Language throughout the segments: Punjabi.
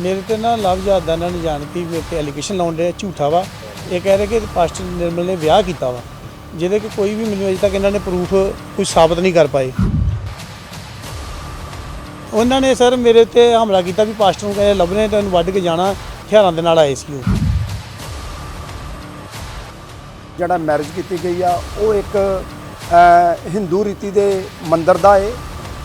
ਮੇਰੇ ਤੇ ਨਾ ਲਵਜਾਤ ਦਾ ਇਹਨਾਂ ਨੇ ਜਾਣ ਕੇ ਮੇਰੇ ਤੇ ਐਲੀਗੇਸ਼ਨ ਲਾਉਣ ਦੇ ਝੂਠਾ ਵਾ। ਇਹ ਕਹਿ ਰਹੇ ਕਿ ਪਾਸਟਰ ਨਿਰਮਲ ਨੇ ਵਿਆਹ ਕੀਤਾ ਵਾ। ਜਿਹਦੇ ਕਿ ਕੋਈ ਵੀ ਮੈਨੂੰ ਅਜੇ ਤੱਕ ਇਹਨਾਂ ਨੇ ਪ੍ਰੂਫ ਕੋਈ ਸਾਬਤ ਨਹੀਂ ਕਰ ਪਾਏ। ਉਹਨਾਂ ਨੇ ਸਰ ਮੇਰੇ ਤੇ ਹਮਲਾ ਕੀਤਾ ਵੀ ਪਾਸਟਰ ਨੂੰ ਕਹਿੰਦੇ ਲੱਭਣੇ ਤੈਨੂੰ ਵੱਢ ਕੇ ਜਾਣਾ, ਹਥਿਆਰਾਂ ਦੇ ਨਾਲ ਆਏ ਸੀ ਉਹ। ਜਿਹੜਾ ਮੈਰਿਜ ਕੀਤੀ ਗਈ ਆ, ਉਹ ਇੱਕ ਹਿੰਦੂ ਰੀਤੀ ਦੇ ਮੰਦਰ ਦਾ ਏ।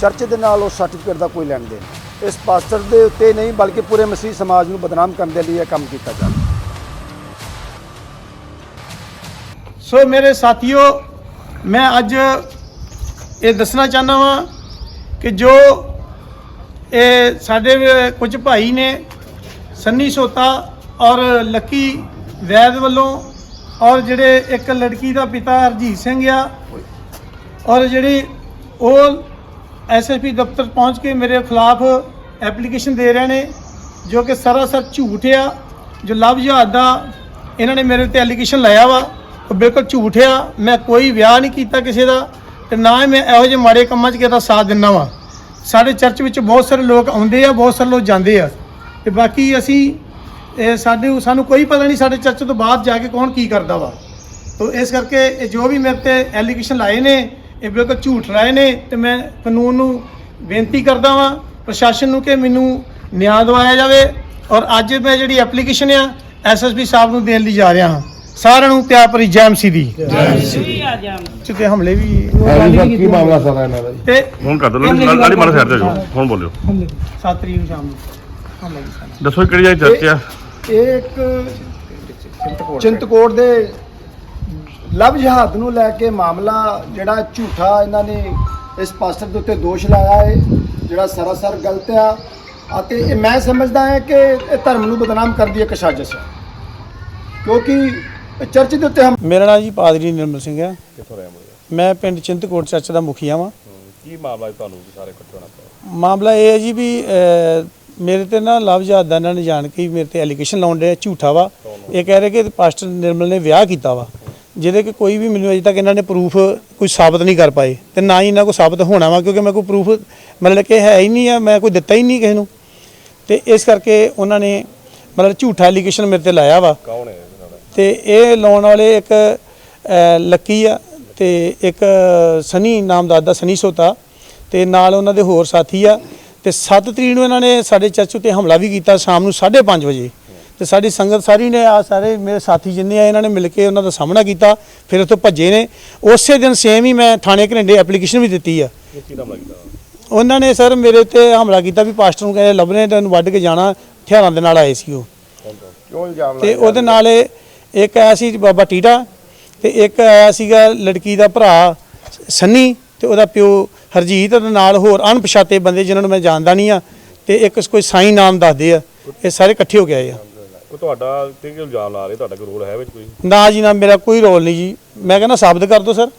ਚਰਚ ਦੇ ਨਾਲ ਉਹ ਸਰਟੀਫਿਕੇਟ ਦਾ ਕੋਈ ਲੈਣ ਦੇਣ। ਇਸ ਪਾਸਟਰ ਦੇ ਉੱਤੇ ਨਹੀਂ, ਬਲਕਿ ਪੂਰੇ ਮਸੀਹ ਸਮਾਜ ਨੂੰ ਬਦਨਾਮ ਕਰਨ ਦੇ ਲਈ ਇਹ ਕੰਮ ਕੀਤਾ ਜਾ ਰਿਹਾ ਸੋ ਮੇਰੇ ਸਾਥੀਓ, ਮੈਂ ਅੱਜ ਇਹ ਦੱਸਣਾ ਚਾਹੁੰਦਾ ਵਾਂ ਕਿ ਜੋ ਇਹ ਸਾਡੇ ਕੁਝ ਭਾਈ ਨੇ ਸੰਨੀ ਸੋਤਾ ਔਰ ਲੱਕੀ ਵੈਦ ਵੱਲੋਂ ਔਰ ਜਿਹੜੇ ਇੱਕ ਲੜਕੀ ਦਾ ਪਿਤਾ ਹਰਜੀਤ ਸਿੰਘ ਆ ਔਰ ਜਿਹੜੀ ਉਹ ਐਸਐਸਪੀ ਦਫ਼ਤਰ ਪਹੁੰਚ ਕੇ ਮੇਰੇ ਖਿਲਾਫ ਐਪਲੀਕੇਸ਼ਨ ਦੇ ਰਹੇ ਨੇ, ਜੋ ਕਿ ਸਰਾਸਰ ਝੂਠ ਆ, ਜੋ ਲਵ ਜਹਾਜ਼ ਦਾ ਇਹਨਾਂ ਨੇ ਮੇਰੇ ਤੇ ਐਲੀਗੇਸ਼ਨ ਲਾਇਆ ਵਾ। ਉਹ ਬਿਲਕੁਲ ਝੂਠ ਆ। ਮੈਂ ਕੋਈ ਵਿਆਹ ਨਹੀਂ ਕੀਤਾ ਕਿਸੇ ਦਾ ਤੇ ਨਾ ਹੀ ਮੈਂ ਇਹੋ ਜਿਹੇ ਮਾੜੇ ਕੰਮਾਂ 'ਚ ਕਿਸੇ ਦਾ ਸਾਥ ਦਿੰਦਾ ਵਾਂ। ਸਾਡੇ ਚਰਚ ਵਿੱਚ ਬਹੁਤ ਸਾਰੇ ਲੋਕ ਆਉਂਦੇ ਆ, ਬਹੁਤ ਸਾਰੇ ਲੋਕ ਜਾਂਦੇ ਆ। ਤੇ ਬਾਕੀ ਅਸੀਂ, ਇਹ ਸਾਡੇ ਸਾਨੂੰ ਕੋਈ ਪਤਾ ਨਹੀਂ ਸਾਡੇ ਚਰਚ ਤੋਂ ਬਾਅਦ ਜਾ ਕੇ ਕੌਣ ਕੀ ਕਰਦਾ ਵਾ। ਤੋ ਇਸ ਕਰਕੇ ਇਹ ਜੋ ਵੀ ਮੇਰੇ ਤੇ ਐਲੀਗੇਸ਼ਨ ਲਾਏ ਨੇ ਇਹ ਬਿਲਕੁਲ ਝੂਠ ਰਾਏ ਨੇ ਤੇ ਮੈਂ ਕਾਨੂੰਨ ਨੂੰ ਬੇਨਤੀ ਕਰਦਾ ਵਾਂ ਪ੍ਰਸ਼ਾਸਨ ਨੂੰ ਕਿ ਮੈਨੂੰ ਨਿਆਂ ਦਿਵਾਇਆ ਜਾਵੇ ਔਰ ਅੱਜ ਮੈਂ ਜਿਹੜੀ ਐਪਲੀਕੇਸ਼ਨ ਆ ਐਸਐਸਪੀ ਸਾਹਿਬ ਨੂੰ ਦੇਣ ਲਈ ਜਾ ਰਿਹਾ ਹਾਂ। ਸਾਰਿਆਂ ਨੂੰ ਪਿਆਰ ਭਰੀ ਜੈ ਐਮਸੀ ਦੀ। ਚੁੱਕੇ ਹਮਲੇ ਵੀ ਕੀ ਮਾਮਲਾ ਸਾਰਾ ਇਹਨਾਂ ਦਾ? ਤੇ ਫੋਨ ਕਰ ਦੋ ਲਾਲੀ ਮਾਰਾ ਤੇ ਜਾਓ ਹੁਣ ਬੋਲਿਓ। ਹਮਲੇ 7 ਤਰੀਕ ਨੂੰ ਸ਼ਾਮ ਨੂੰ। ਹਮਲਾ ਜੀ ਸਾਡਾ ਦੱਸੋ ਕਿਹੜੀ ਜਾਈ ਚਰਚ ਇਹ ਇੱਕ ਚਿੰਤਕੋਟ ਦੇ ਲਵ ਜਹਾਦ ਨੂੰ ਲੈ ਕੇ ਮਾਮਲਾ ਜਿਹੜਾ ਝੂਠਾ ਇਹਨਾਂ ਨੇ ਇਸ ਪਾਸਟਰ ਦੇ ਉੱਤੇ ਦੋਸ਼ ਲਾਇਆ ਹੈ ਜਿਹੜਾ ਸਰਾਸਰ ਗਲਤ ਆ। ਅਤੇ ਇਹ ਮੈਂ ਸਮਝਦਾ ਹਾਂ ਕਿ ਇਹ ਧਰਮ ਨੂੰ ਬਦਨਾਮ ਕਰਨ ਦੀ ਇੱਕ ਸਾਜ਼ਿਸ਼ ਹੈ ਕਿਉਂਕਿ ਚਰਚ ਦੇ ਉੱਤੇ ਹਮ ਮੇਰਾ ਨਾਮ ਜੀ ਪਾਦਰੀ ਨਿਰਮਲ ਸਿੰਘ ਹੈ। ਕਿੱਥੋਂ ਰਹਿ ਮੁੰਡੇ ਮੈਂ ਪਿੰਡ ਚਿੰਤਕੋਟ ਚਰਚ ਦਾ ਮੁਖੀਆ ਵਾਂ। ਕੀ ਮਾਮਲਾ ਹੈ ਤੁਹਾਨੂੰ ਸਾਰੇ ਇਕੱਠੇ ਹੋਣਾ ਪਿਆ? ਮਾਮਲਾ ਇਹ ਹੈ ਜੀ ਵੀ ਮੇਰੇ ਤੇ ਨਾ ਲਵਜਾਤ ਦਾ ਇਹਨਾਂ ਨੇ ਜਾਣ ਕੇ ਮੇਰੇ ਤੇ ਐਲੀਗੇਸ਼ਨ ਲਾਉਣ ਦੇ ਝੂਠਾ ਵਾ। ਇਹ ਕਹਿ ਰਹੇ ਕਿ ਪਾਸਟਰ ਨਿਰਮਲ ਨੇ ਵਿਆਹ ਕੀਤਾ ਵਾ। ਜਿਹਦੇ ਕਿ ਕੋਈ ਵੀ ਮੈਨੂੰ ਅਜੇ ਤੱਕ ਇਹਨਾਂ ਨੇ ਪ੍ਰੂਫ ਕੋਈ ਸਾਬਤ ਨਹੀਂ ਕਰ ਪਾਏ ਤੇ ਨਾ ਹੀ ਇਹਨਾਂ ਕੋਲ ਸਾਬਤ ਹੋਣਾ ਵਾ ਕਿਉਂਕਿ ਮੈਂ ਕੋਈ ਪ੍ਰੂਫ ਮਤਲਬ ਕਿ ਹੈ ਹੀ ਨਹੀਂ ਆ ਮੈਂ ਕੋਈ ਦਿੱਤਾ ਹੀ ਨਹੀਂ ਕਿਸੇ ਨੂੰ। ਤੇ ਇਸ ਕਰਕੇ ਉਹਨਾਂ ਨੇ ਮਤਲਬ ਝੂਠਾ ਐਲੀਗੇਸ਼ਨ ਮੇਰੇ ਤੇ ਲਾਇਆ ਵਾ। ਕੌਣ ਹੈ ਤੇ ਇਹ ਲਾਉਣ ਵਾਲੇ ਇੱਕ ਲੱਕੀ ਆ ਤੇ ਇੱਕ ਸਨੀ ਨਾਮ ਦਾ ਦਾ ਸਨੀ ਸੋਤਾ। ਤੇ ਨਾਲ ਉਹਨਾਂ ਦੇ ਹੋਰ ਸਾਥੀ ਆ। ਤੇ 7 ਤਰੀਕ ਨੂੰ ਇਹਨਾਂ ਨੇ ਸਾਡੇ ਚਰਚ ਉੱਤੇ ਹਮਲਾ ਵੀ ਕੀਤਾ ਸ਼ਾਮ ਨੂੰ 5:30 ਵਜੇ। ਤੇ ਸਾਡੀ ਸੰਗਤ ਸਾਰੀ ਨੇ ਆ ਸਾਰੇ ਮੇਰੇ ਸਾਥੀ ਜਿੰਨੇ ਆ ਇਹਨਾਂ ਨੇ ਮਿਲ ਕੇ ਉਹਨਾਂ ਦਾ ਸਾਹਮਣਾ ਕੀਤਾ ਫਿਰ ਉੱਥੋਂ ਭੱਜੇ ਨੇ। ਉਸੇ ਦਿਨ ਸੇਮ ਹੀ ਮੈਂ ਥਾਣੇ ਘਰਿੰਡੇ ਐਪਲੀਕੇਸ਼ਨ ਵੀ ਦਿੱਤੀ ਆ। ਉਹਨਾਂ ਨੇ ਸਰ ਮੇਰੇ ਉੱਤੇ ਹਮਲਾ ਕੀਤਾ ਵੀ ਪਾਸਟਰ ਨੂੰ ਕਹਿੰਦੇ ਲੱਭਣੇ ਤੈਨੂੰ ਵੱਢ ਕੇ ਜਾਣਾ ਹਥਿਆਰਾਂ ਦੇ ਨਾਲ ਆਏ ਸੀ ਉਹ। ਕਿਉਂ ਇਲਜ਼ਾਮ ਤੇ ਉਹਦੇ ਨਾਲ ਇੱਕ ਆਇਆ ਸੀ ਬਾਬਾ ਟੀਟਾ ਤੇ ਇੱਕ ਆਇਆ ਸੀਗਾ ਲੜਕੀ ਦਾ ਭਰਾ ਸੰਨੀ ਤੇ ਉਹਦਾ ਪਿਓ ਹਰਜੀਤ ਤੇ ਨਾਲ ਹੋਰ ਅਣਪਛਾਤੇ ਬੰਦੇ ਜਿਨ੍ਹਾਂ ਨੂੰ ਮੈਂ ਜਾਣਦਾ ਨਹੀਂ ਆ ਤੇ ਇੱਕ ਕੋਈ ਸਾਈ ਨਾਮ ਦੱਸਦੇ ਆ ਇਹ ਸਾਰੇ ਇਕੱਠੇ ਹੋ ਕੇ ਆਏ ਆ। ਕੋਈ ਤੁਹਾਡਾ ਤੇ ਕੀ ਇਲਜ਼ਾਮ ਲਾ ਰਹੇ ਤੁਹਾਡਾ ਕੋਈ ਰੋਲ ਹੈ ਵਿੱਚ ਕੋਈ? ਨਾ ਜੀ ਨਾ ਮੇਰਾ ਕੋਈ ਰੋਲ ਨਹੀਂ ਜੀ। ਮੈਂ ਕਹਿੰਦਾ ਸਾਬਤ ਕਰ ਦਿਓ ਸਰ।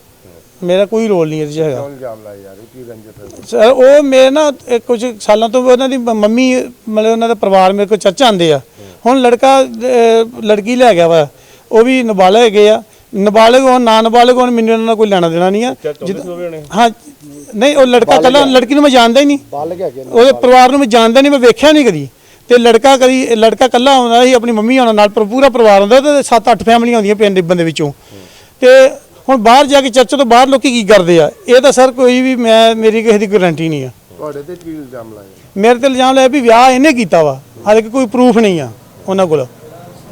ਮੇਰਾ ਕੋਈ ਰੋਲ ਨਹੀਂ ਇਹਦੇ 'ਚ ਹੈਗਾ। ਇਲਜ਼ਾਮ ਲਾਏ ਜਾ ਰਹੇ ਕੀ ਰੰਜਿਤ ਹੈ ਸਰ ਉਹ ਮੇਰੇ ਨਾ ਇਹ ਕੁਝ ਸਾਲਾਂ ਤੋਂ ਉਹਨਾਂ ਦੀ ਮ- ਮੰਮੀ ਮਤਲਬ ਉਹਨਾਂ ਦਾ ਪਰਿਵਾਰ ਮੇਰੇ ਕੋਲ ਚਰਚ ਆਉਂਦੇ ਆ। ਹੁਣ ਲੜਕਾ ਅਹ, ਲੜਕੀ ਲੈ ਗਿਆ ਵਾ। ਉਹ ਵੀ ਨਾਬਾਲਗ ਹੈਗੇ ਆ। ਨਾਬਾਲਗ ਹੋਣ ਨਾ ਨਾਬਾਲਗ ਹੋਣ ਮੈਨੂੰ ਉਹਨਾਂ ਨਾਲ ਕੋਈ ਲੈਣਾ ਦੇਣਾ ਨਹੀਂ ਆ। ਸੀ ਹਾਂ ਨਹੀਂ ਉਹ ਲੜਕਾ ਕੱਲਾ ਲੜਕੀ ਨੂੰ ਮੈਂ ਜਾਣਦਾ ਹੀ ਨਹੀਂ। ਬਾਲਗ ਹੈਗੇ ਨੇ। ਉਹਦੇ ਪਰਿਵਾਰ ਨੂੰ ਮੈਂ ਜਾਣਦਾ ਨਹੀਂ ਮੈਂ ਵੇਖਿਆ ਨਹੀਂ ਕਦੀ। ਤੇ ਲੜਕਾ ਕਦੀ ਲੜਕਾ ਕੱਲਾ ਆਉਂਦਾ ਸੀ ਆਪਣੀ ਮੰਮੀ ਆਉਣਾ ਨਾਲ ਪਰ ਪੂਰਾ ਪਰਿਵਾਰ ਹੁੰਦਾ ਤੇ 7-8 ਫੈਮਲੀਆਂ ਆਉਂਦੀਆਂ ਪਿੰਡ ਬੰਦੇ ਵਿੱਚੋਂ। ਤੇ ਹੁਣ ਬਾਹਰ ਜਾ ਕੇ ਚਰਚ ਤੋਂ ਬਾਹਰ ਲੋਕੀ ਕੀ ਕਰਦੇ ਆ? ਇਹ ਤਾਂ ਸਰ ਕੋਈ ਵੀ ਮੈਂ ਮੇਰੀ ਕਿਸੇ ਦੀ ਗਾਰੰਟੀ ਨਹੀਂ ਆ। ਤੁਹਾਡੇ ਤੇ ਕੀ ਇਲਜ਼ਾਮ ਲਾਏ? ਮੇਰੇ ਤੇ ਇਲਜ਼ਾਮ ਲਾਇਆ ਵੀ ਵਿਆਹ ਇਹਨੇ ਕੀਤਾ ਵਾ। ਹਾਲੇ ਕਿ ਕੋਈ ਪ੍ਰੂਫ ਨਹੀਂ ਆ ਉਹਨਾਂ ਕੋਲ।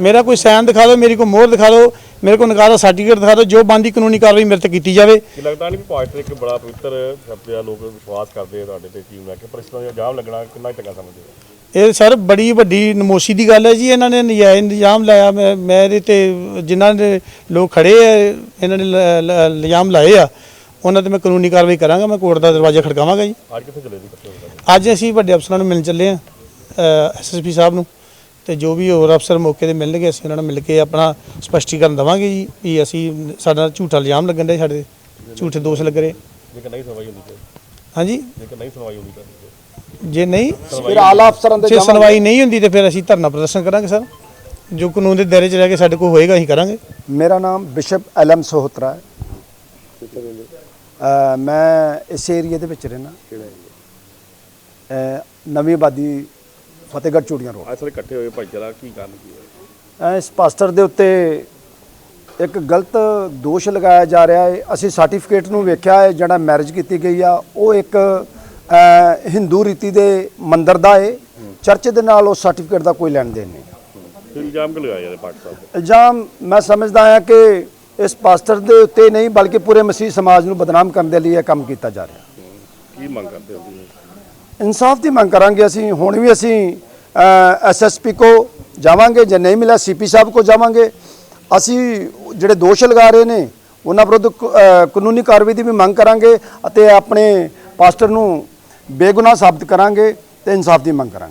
ਮੇਰਾ ਕੋਈ ਸਾਈਨ ਦਿਖਾ ਦਿਓ ਮੇਰੀ ਕੋਈ ਮੋਹਰ ਦਿਖਾ ਦਿਓ ਮੇਰੇ ਕੋਲ ਨਿਕਾਹ ਦਾ ਸਰਟੀਫਿਕੇਟ ਦਿਖਾ ਦਿਓ ਜੋ ਬੰਦੀ ਕਾਨੂੰਨੀ ਕਾਰਵਾਈ ਮੇਰੇ ਤੇ ਕੀਤੀ ਜਾਵੇ। ਕੀ ਲੱਗਦਾ ਨਹੀਂ ਪਾਸਟਰ ਇੱਕ ਬੜਾ ਪਵਿੱਤਰ ਸ਼ਬਦ ਆ ਲੋਕ ਵਿਸ਼ਵਾਸ ਕਰਦੇ ਆ ਤੁਹਾਡੇ ਤੇ ਕੀ ਲੈ ਕੇ ਪਰ ਇਸ ਤਰ੍ਹਾਂ ਦਾ ਇਲਜ਼ਾਮ ਲੱਗਣਾ ਕਿੰਨਾ ਚੰਗਾ ਸਮਝਦੇ ਹੋ ਇਹ ਸਰ ਬੜੀ ਵੱਡੀ ਨਮੋਸ਼ੀ ਦੀ ਗੱਲ ਹੈ ਜੀ ਇਹਨਾਂ ਨੇ ਨਜਾਇਜ਼ ਇਲਜ਼ਾਮ ਲਾਇਆ। ਮੈਂ ਮੈਂ ਇਹਦੇ ਤੇ ਜਿਨ੍ਹਾਂ ਦੇ ਲੋਕ ਖੜੇ ਆ ਇਹਨਾਂ ਨੇ ਲ- ਲ- ਇਲਜ਼ਾਮ ਲਾਏ ਆ ਉਹਨਾਂ ਤੇ ਮੈਂ ਕਾਨੂੰਨੀ ਕਾਰਵਾਈ ਕਰਾਂਗਾ ਮੈਂ ਕੋਰਟ ਦਾ ਦਰਵਾਜ਼ਾ ਖੜਕਾਵਾਂਗਾ ਜੀ। ਅੱਜ ਕਿੱਥੇ ਚਲੇ ਜੀ ਇਕੱਠੇ ਹੋ ਕੇ? ਅੱਜ ਅਸੀਂ ਵੱਡੇ ਅਫਸਰਾਂ ਨੂੰ ਮਿਲਣ ਚੱਲੇ ਆ ਐਸਐਸਪੀ ਸਾਹਿਬ ਨੂੰ ਤੇ ਜੋ ਵੀ ਹੋਰ ਅਫਸਰ ਮੌਕੇ ਤੇ ਮਿਲਣਗੇ ਅਸੀਂ ਉਹਨਾਂ ਨਾਲ ਮਿਲ ਕੇ ਆਪਣਾ ਸਪਸ਼ਟੀਕਰਨ ਦਵਾਂਗੇ ਜੀ ਵੀ ਅਸੀਂ ਸਾਡਾ ਝੂਠਾ ਇਲਜ਼ਾਮ ਲੱਗਣ ਦੇ ਸਾਡੇ ਤੇ, ਝੂਠੇ ਦੋਸ਼ ਲੱਗ ਰਹੇ। ਜੇਕਰ ਨਹੀਂ ਸੁਣਵਾਈ ਹੁੰਦੀ ਤੇ ਹਾਂਜੀ। ਜੇਕਰ ਨਹੀਂ ਸੁਣਵਾਈ ਹੁੰਦੀ ਤਾਂ। ਜੇ ਨਹੀਂ ਫਿਰ ਆਲਾ ਅਫਸਰਾਂ ਦੇ ਜੇ ਸੁਣਵਾਈ ਨਹੀਂ ਹੁੰਦੀ ਤੇ ਫਿਰ ਅਸੀਂ ਧਰਨਾ ਪ੍ਰਦਰਸ਼ਨ ਕਰਾਂਗੇ ਸਰ। ਜੋ ਕਾਨੂੰਨ ਦੇ ਦਾਇਰੇ 'ਚ ਰਹਿ ਕੇ ਸਾਡੇ ਕੋਲ ਹੋਏਗਾ ਅਸੀਂ ਕਰਾਂਗੇ। ਮੇਰਾ ਨਾਮ ਬਿਸ਼ਪ ਐਲਐਮ ਸੋਹਤਰਾ ਹੈ। ਅ, ਮੈਂ ਇਸ ਏਰੀਆ ਦੇ ਵਿੱਚ ਰਹਿਣਾ ਨਵੀਂ ਆਬਾਦੀ ਫਤਿਹਗੜ੍ਹ ਚੂੜੀਆਂ ਰੋਡ। ਅੱਜ ਸਾਰੇ ਇਕੱਠੇ ਹੋਏ ਭਾਈਚਾਰਾ ਕੀ ਕਾਰਨ ਕੀ ਹੈ? ਇਸ ਪਾਸਟਰ ਦੇ ਉੱਤੇ ਇੱਕ ਗਲਤ ਦੋਸ਼ ਲਗਾਇਆ ਜਾ ਰਿਹਾ ਹੈ। ਅਸੀਂ ਸਰਟੀਫਿਕੇਟ ਨੂੰ ਵੇਖਿਆ ਹੈ ਜਿਹੜਾ ਮੈਰਿਜ ਕੀਤੀ ਗਈ ਆ ਉਹ ਇੱਕ ਹਿੰਦੂ ਰੀਤੀ ਦੇ ਮੰਦਿਰ ਦਾ ਹੈ। ਚਰਚ ਦੇ ਨਾਲ ਉਹ ਸਰਟੀਫਿਕੇਟ ਦਾ ਕੋਈ ਲੈਣ ਦੇਣ ਨਹੀਂ। ਇਲਜ਼ਾਮ ਕਿ ਲਗਾਇਆ ਜਾ ਪਾਕਿਸਤਾਨ ਤੇ ਇਲਜ਼ਾਮ ਮੈਂ ਸਮਝਦਾ ਹਾਂ ਕਿ ਇਸ ਪਾਸਟਰ ਦੇ ਉੱਤੇ ਨਹੀਂ ਬਲਕਿ ਪੂਰੇ ਮਸੀਹ ਸਮਾਜ ਨੂੰ ਬਦਨਾਮ ਕਰਨ ਦੇ ਲਈ ਇਹ ਕੰਮ ਕੀਤਾ ਜਾ ਰਿਹਾ। ਕੀ ਮੰਗ ਕਰਦੇ ਹੋ ਇਨਸਾਫ ਦੀ ਮੰਗ ਕਰਾਂਗੇ ਅਸੀਂ। ਹੁਣ ਵੀ ਅਸੀਂ ਐਸਐਸਪੀ ਕੋ ਜਾਵਾਂਗੇ ਜੇ ਨਹੀਂ ਮਿਲਿਆ ਸੀਪੀ ਸਾਹਿਬ ਕੋ ਜਾਵਾਂਗੇ। ਅਸੀਂ ਜਿਹੜੇ ਦੋਸ਼ ਲਗਾ ਰਹੇ ਨੇ, ਉਹਨਾਂ ਵਿਰੁੱਧ ਕ- ਕਾਨੂੰਨੀ ਕਾਰਵਾਈ ਦੀ ਵੀ ਮੰਗ ਕਰਾਂਗੇ ਅਤੇ ਆਪਣੇ ਪਾਸਟਰ ਨੂੰ ਬੇਗੁਨਾਹ ਸਾਬਤ ਕਰਾਂਗੇ ਤੇ ਇਨਸਾਫ ਦੀ ਮੰਗ ਕਰਾਂਗੇ।